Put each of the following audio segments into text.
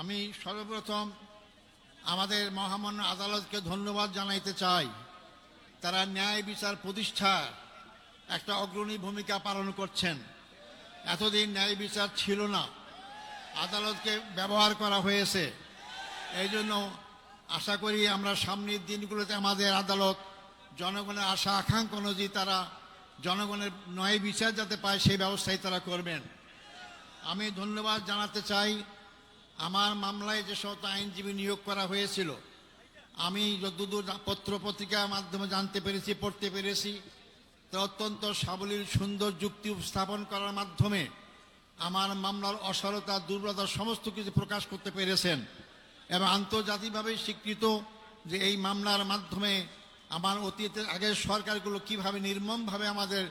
আমি সর্বপ্রথম আমাদের মহামান্য আদালতকে ধন্যবাদ জানাইতে চাই। তারা ন্যায় বিচার প্রতিষ্ঠা একটা অগ্রণী ভূমিকা পালন করছেন। এতদিন ন্যায় বিচার ছিল না। আদালতকে ব্যবহার করা হয়েছে। এই জন্য আশা করি আমরা সামনের দিনগুলোতে আমাদের আদালত জনগণের আশা, আকাঙ্ক্ষা অনুযায়ী তারা জনগণের ন্যায় বিচার যাতে পায় সেই ব্যবস্থাই তারা করবেন। আমি ধন্যবাদ জানাতে চাই আমার মামলায় যে সমস্ত আইনজীবী নিয়োগ করা হয়েছিল, আমি যতদূর পত্র পত্রিকার মাধ্যমে জানতে পেরেছি, পড়তে পেরেছি, তা অত্যন্ত সাবলীল, সুন্দর যুক্তি উপস্থাপন করার মাধ্যমে আমার মামলার অসারতা, দুর্বলতা, সমস্ত কিছু প্রকাশ করতে পেরেছেন এবং আন্তর্জাতিকভাবে স্বীকৃত যে এই মামলার মাধ্যমে আমার অতীতের আগের সরকারগুলো কীভাবে নির্মমভাবে আমাদের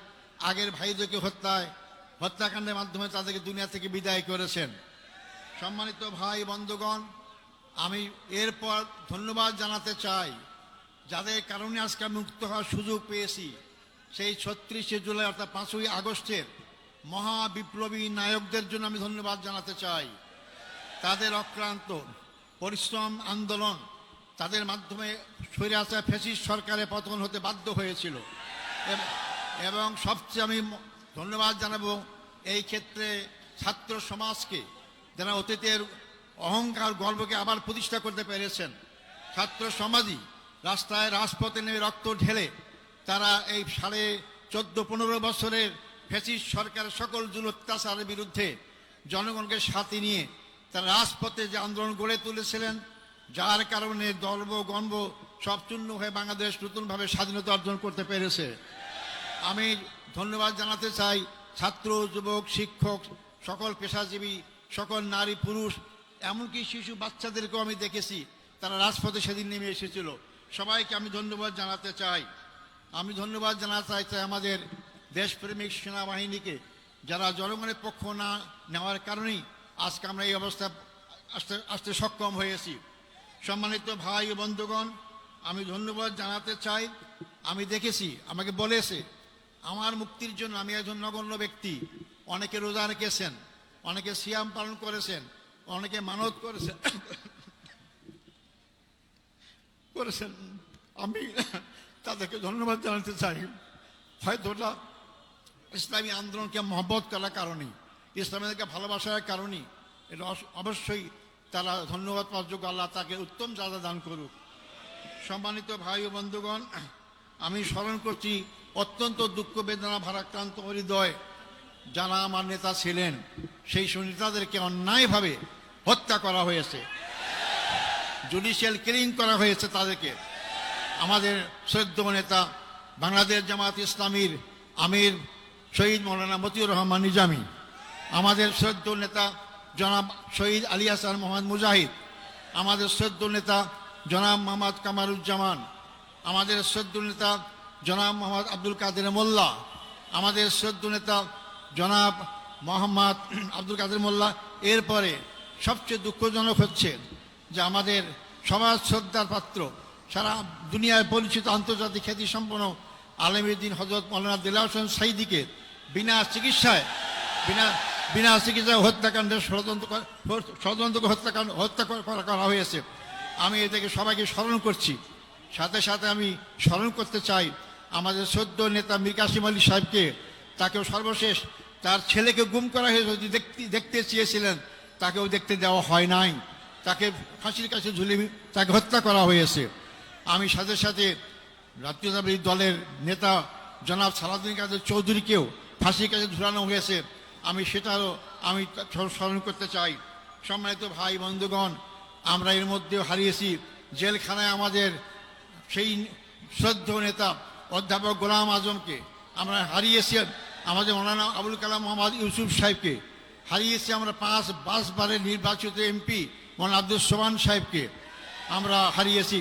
আগের ভাইদেরকে হত্যায়, হত্যাকাণ্ডের মাধ্যমে তাদেরকে দুনিয়া থেকে বিদায় করেছেন। সম্মানিত ভাই বন্ধুগণ, আমি এরপর ধন্যবাদ জানাতে চাই যাদের কারণে আজকে মুক্ত হওয়ার সুযোগ পেয়েছি। সেই ছত্রিশে জুলাই অর্থাৎ পাঁচই আগস্টের মহা বিপ্লবী নায়কদের জন্য আমি ধন্যবাদ জানাতে চাই। তাদের অক্লান্ত পরিশ্রম, আন্দোলন তাদের মাধ্যমে স্বৈরাচার ফেসিস সরকারের পতন হতে বাধ্য হয়েছিল। এবং সবচেয়ে আমি ধন্যবাদ জানাব এই ক্ষেত্রে ছাত্র সমাজকে যারা অতীতের অহংকার, গর্বকে আবার প্রতিষ্ঠা করতে পেরেছেন, ছাত্র সমাজই রাস্তায় রাজপথে নেমে রক্ত ঢেলে তারা এই সাড়ে চোদ্দ, পনেরো বছরের ফেসিস সরকারের সকল জুল অত্যাচারের বিরুদ্ধে জনগণকে সাথে নিয়ে তারা রাজপথে যে আন্দোলন গড়ে তুলেছিলেন, যার কারণে দর্ব গর্ব সব চূর্ণ হয়ে বাংলাদেশ নতুনভাবে স্বাধীনতা অর্জন করতে পেরেছে। আমি ধন্যবাদ জানাতে চাই ছাত্র, যুবক, শিক্ষক, সকল পেশাজীবী সকল নারী, পুরুষ, এমনকি শিশু বাচ্চাদেরকেও আমি দেখেছি, তারা রাজপথে সেদিন নেমে এসেছিল। সবাইকে আমি ধন্যবাদ জানাতে চাই। আমি ধন্যবাদ জানাতে চাই আমাদের দেশপ্রেমিক সেনাবাহিনীকে, যারা জনগণের পক্ষ না নেওয়ার কারণেই আজকে আমরা এই অবস্থা আসতে আসতে সক্ষম হয়েছি। সম্মানিত ভাই বন্ধুগণ, আমি ধন্যবাদ জানাতে চাই। আমি দেখেছি, আমাকে বলেছে, আমার মুক্তির জন্য আমি একজন নগণ্য ব্যক্তি। অনেকে রোজা রেখেছেন অনেকে সিয়াম পালন করেছেন, অনেকে মানত করেছেন। করেছেন। আমি তাদেরকে ধন্যবাদ জানাতে চাই। হয়তো ওটা ইসলামী আন্দোলনকে মহব্বত করার কারণেই ইসলামীদেরকে ভালোবাসার কারণে এটা অবশ্যই তারা ধন্যবাদ পাওয়ার আল্লাহ তাকে উত্তম যাদা দান করুক। সম্মানিত ভাই ও বন্ধুগণ, আমি স্মরণ করছি অত্যন্ত দুঃখ বেদনা ভারাক্রান্ত হৃদয় যারা আমার নেতা ছিলেন। সেই সব নেতাদেরকে অন্যায়ভাবে হত্যা করা হয়েছে। জুডিশিয়াল কিলিং করা হয়েছে তাদেরকে। আমাদের শ্রদ্ধ নেতা বাংলাদেশ জামাত ইসলামীর আমির শহীদ মৌলানা মতিউর রহমান নিজামী, আমাদের শ্রদ্ধ নেতা জনাব শহীদ আলী হাসান মোহাম্মদ মুজাহিদ, আমাদের শ্রদ্ধ নেতা জনাব মোহাম্মদ কামারুজ্জামান, আমাদের শ্রদ্ধ নেতা জনাব মোহাম্মদ আব্দুল কাদের মোল্লা, আমাদের শ্রদ্ধ নেতা জনাব মোহাম্মদ আব্দুল কাদের মোল্লা এরপরে সবচেয়ে দুঃখজনক হচ্ছে যে আমাদের সমাজ শ্রদ্ধার পাত্র, সারা দুনিয়ায় পরিচিত আন্তর্জাতিক খ্যাতি সম্পন্ন আলমীদ্দিন হজরত মৌলানা দিলা হোসেন সাইদিকে বিনা চিকিৎসায়, বিনা বিনা চিকিৎসায় হত্যাকাণ্ডের ষড়যন্ত্র ষড়যন্ত্র হত্যাকাণ্ড হত্যা করা হয়েছে। আমি এটাকে সবাইকে স্মরণ করছি। সাথে সাথে আমি স্মরণ করতে চাই আমাদের সদ্য নেতা মীর কাসিম আলী সাহেবকে, তাকেও সর্বশেষ তার ছেলেকে গুম করা হয়েছে দেখতে দেখতে চেয়েছিলেন, তাকেও দেখতে দেওয়া হয় নাই। তাকে ফাঁসির কাছে ঝুলে তাকে হত্যা করা হয়েছে। আমি সাথে সাথে জাতীয়তাবাদী দলের নেতা জনাব সালাউদ্দিন কাদের চৌধুরীকেও ফাঁসির কাছে ঝুলানো হয়েছে। আমি সেটারও আমি স্মরণ করতে চাই। সম্মানিত ভাই, বন্ধুগণ, আমরা এর মধ্যেও হারিয়েছি। জেলখানায় আমাদের সেই শ্রদ্ধ নেতা অধ্যাপক গোলাম আজমকে আমরা হারিয়েছি। আমাদের মৌলানা আবুল কালাম মোহাম্মদ ইউসুফ সাহেবকে হারিয়েছি আমরা পাঁচ পাঁচবারের নির্বাচিত এমপি মৌলানা আব্দুল সোমান সাহেবকে আমরা হারিয়েছি।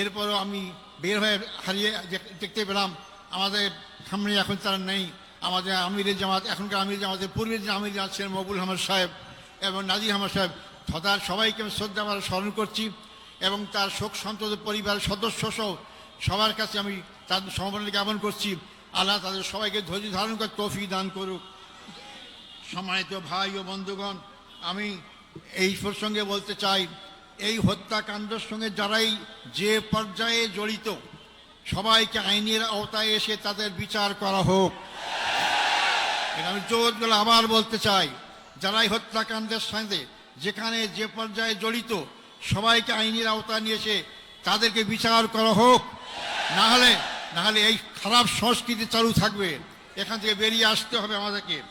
এরপরও আমি বের হয়ে হারিয়ে দেখতে পেলাম, আমাদের সামনে এখন তারা নেই। আমাদের আমিরের জামাত, এখনকার আমির জামাতের পূর্বের যে আমির জামাত ছিলেন মকবুল আহমদ সাহেব এবং নাজির আহমদ সাহেব, তথা সবাইকে আমি শ্রদ্ধা আমরা স্মরণ করছি এবং তার শোক সন্তত পরিবারের সদস্য সহ সবার কাছে আমি তার সমবেদনা জ্ঞাপন করছি। আল্লাহ তাদের সবাইকে ধৈর্য ধারণ করে তৌফিক দান করুক। সম্মানিত ভাই ও বন্ধুগণ, আমি এই প্রসঙ্গে বলতে চাই, এই হত্যাকাণ্ডের সঙ্গে যারাই যে পর্যায়ে জড়িত, সবাইকে আইনের আওতায় এসে তাদের বিচার করা হোক। আমি জোর গলা আবার বলতে চাই, যারাই হত্যাকাণ্ডের সঙ্গে যেখানে যে পর্যায়ে জড়িত, সবাইকে আইনের আওতায় নিয়ে এসে তাদেরকে বিচার করা হোক। না হলে না হলে এই খারাপ সংস্কৃতি চালু থাকবে। এখান থেকে বেরিয়ে আসতে হবে আমাদেরকে।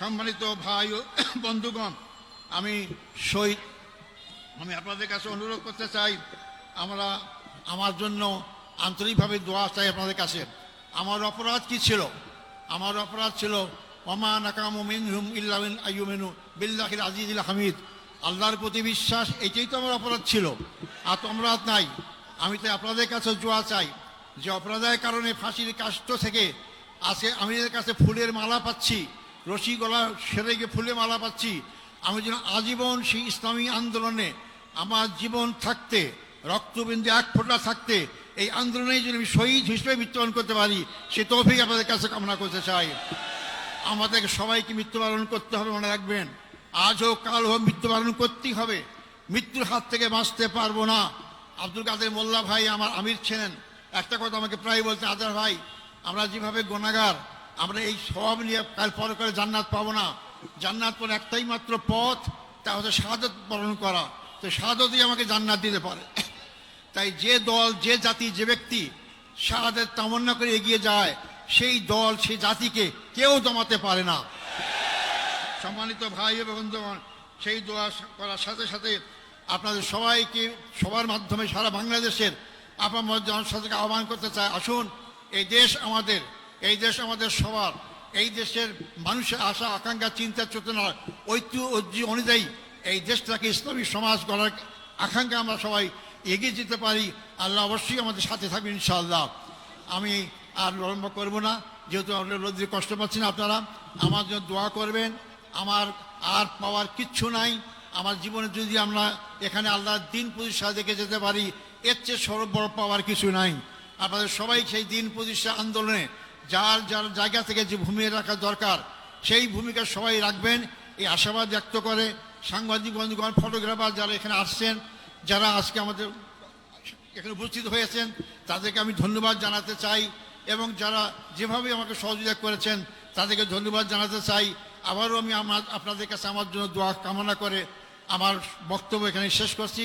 সম্মানিত ভাই ও বন্ধুগণ, আমি শহীদ, আমি আপনাদের কাছে অনুরোধ করতে চাই, আমরা আমার জন্য আন্তরিকভাবে দোয়া চাই আপনাদের কাছে। আমার অপরাধ কি ছিল? আমার অপরাধ ছিল, ওমা নাকামু মিনহুম ইল্লামিন আইয়ুমিনু বিল্লাহিল আজিজুল হামিদ। আল্লাহর প্রতি বিশ্বাস, এটাই তো আমার অপরাধ ছিল। আর তো নাই। আমি তো আপনাদের কাছে জোয়া চাই। যে অপরাধের কারণে ফাঁসির কাষ্ট থেকে আজকে আমি এদের কাছে ফুলের মালা পাচ্ছি, রশি গলা সেরে গিয়ে ফুলের মালা পাচ্ছি, আমি যেন আজীবন সেই ইসলামী আন্দোলনে আমার জীবন থাকতে, রক্তবিন্দু এক ফোঁটা থাকতে, এই আন্দোলনে যদি আমি শহীদ হিসেবে মৃত্যুবরণ করতে পারি, সে তৌফিক আপনাদের কাছে কামনা করতে চাই। আমাদেরকে সবাইকে মৃত্যুবরণ করতে হবে, মনে রাখবেন। আজ হোক, কাল হোক, মৃত্যুবরণ করতেই হবে। মৃত্যুর হাত থেকে বাঁচতে পারব না। আব্দুল কাদের মোল্লা ভাই আমার আমির ছিলেন। একটা কথা আমাকে প্রায় বলতে আদার ভাই, আমরা যেভাবে গোনাগার, আমরা এই সব নিয়ে কাল পরে করে জান্নাত পাবো না। জান্নাত পরে একটাই মাত্র পথ, তা হচ্ছে শাহাদত বরণ করা। তো শাহাদতই আমাকে জান্নাত দিতে পারে। তাই যে দল, যে জাতি, যে ব্যক্তি শাহাদের তামন্না করে এগিয়ে যায়, সেই দল, সেই জাতিকে কেউ দমাতে পারে না। সম্মানিত ভাই এবং সেই দোয়া করার সাথে সাথে আপনাদের সবাইকে সবার মাধ্যমে সারা বাংলাদেশের আপনার জনসাধারণকে আহ্বান করতে চাই, আসুন, এই দেশ আমাদের, এই দেশ আমাদের সবার, এই দেশের মানুষের আশা, আকাঙ্ক্ষা, চিন্তা, চেতনা, ঐক্য ঐতিহ্য অনুযায়ী এই দেশটাকে ইসলামী সমাজ গড়ার আকাঙ্ক্ষা আমরা সবাই এগিয়ে যেতে পারি। আল্লাহ অবশ্যই আমাদের সাথে থাকবেন, ইনশাআল্লাহ। আমি আর বিলম্ব করব না, যেহেতু আমরা রোদ্রে কষ্ট পাচ্ছি না আপনারা, আমার জন্য দোয়া করবেন। আমার আর পাওয়ার কিচ্ছু নাই। আমার জীবনে যদি আমরা এখানে আল্লাহর দিন প্রতিষ্ঠা দেখে যেতে পারি এর চেয়ে সর্ব বড় পাওয়ার কিছু নাই। আপনাদের সবাই সেই দিন প্রতিষ্ঠা আন্দোলনে যার যার জায়গা থেকে যে ভূমিকা রাখা দরকার, সেই ভূমিকা সবাই রাখবেন। এই আশাবাদ ব্যক্ত করে সাংবাদিক বন্ধুগণ, ফটোগ্রাফার যারা এখানে আসছেন, যারা আজকে আমাদের এখানে উপস্থিত হয়েছেন, তাদেরকে আমি ধন্যবাদ জানাতে চাই এবং যারা যেভাবে আমাকে সহযোগিতা করেছেন, তাদেরকে ধন্যবাদ জানাতে চাই। আবারও আমি আমার আপনাদের কাছে আমার জন্য দোয়া কামনা করে আমার বক্তব্য এখানে শেষ করছি।